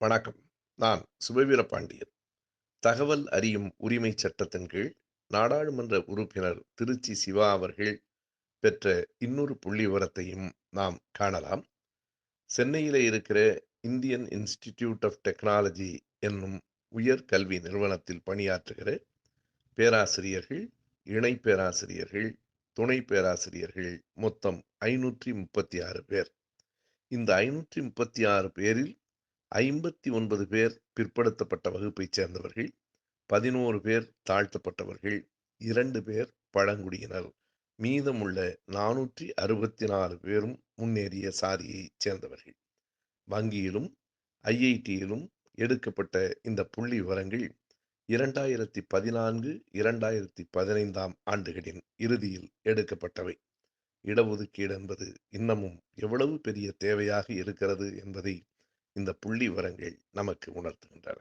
வணக்கம். நான் சுபவீர பாண்டியன். தகவல் அறியும் உரிமை சட்டத்தின் கீழ் நாடாளுமன்ற உறுப்பினர் திருச்சி சிவா அவர்கள் பெற்ற இன்னொரு புள்ளி விவரத்தையும் நாம் காணலாம். சென்னையில் இருக்கிற இந்தியன் இன்ஸ்டிடியூட் ஆஃப் டெக்னாலஜி என்னும் உயர் கல்வி நிறுவனத்தில் பணியாற்றுகிற பேராசிரியர்கள் இணை பேராசிரியர்கள் துணை பேராசிரியர்கள் மொத்தம் ஐநூற்றி முப்பத்தி ஆறு பேர். இந்த ஐநூற்றி முப்பத்தி ஆறு பேரில் ஐம்பத்தி ஒன்பது பேர் பிற்படுத்தப்பட்ட வகுப்பைச் சேர்ந்தவர்கள் பதினோரு பேர் தாழ்த்தப்பட்டவர்கள் இரண்டு பேர் பழங்குடியினர். மீதமுள்ள நானூற்றி அறுபத்தி நாலு பேரும் முன்னேறிய சாதியைச் சேர்ந்தவர்கள். வங்கியிலும் ஐஐடியிலும் எடுக்கப்பட்ட இந்த புள்ளி விவரங்கள் இரண்டாயிரத்தி பதினான்கு இரண்டாயிரத்தி பதினைந்தாம் ஆண்டுகளின் இறுதியில் எடுக்கப்பட்டவை. இடஒதுக்கீடு என்பது இன்னமும் எவ்வளவு பெரிய தேவையாக இருக்கிறது என்பதை இந்த புள்ளி விவரங்கள் நமக்கு உணர்த்துகின்றன.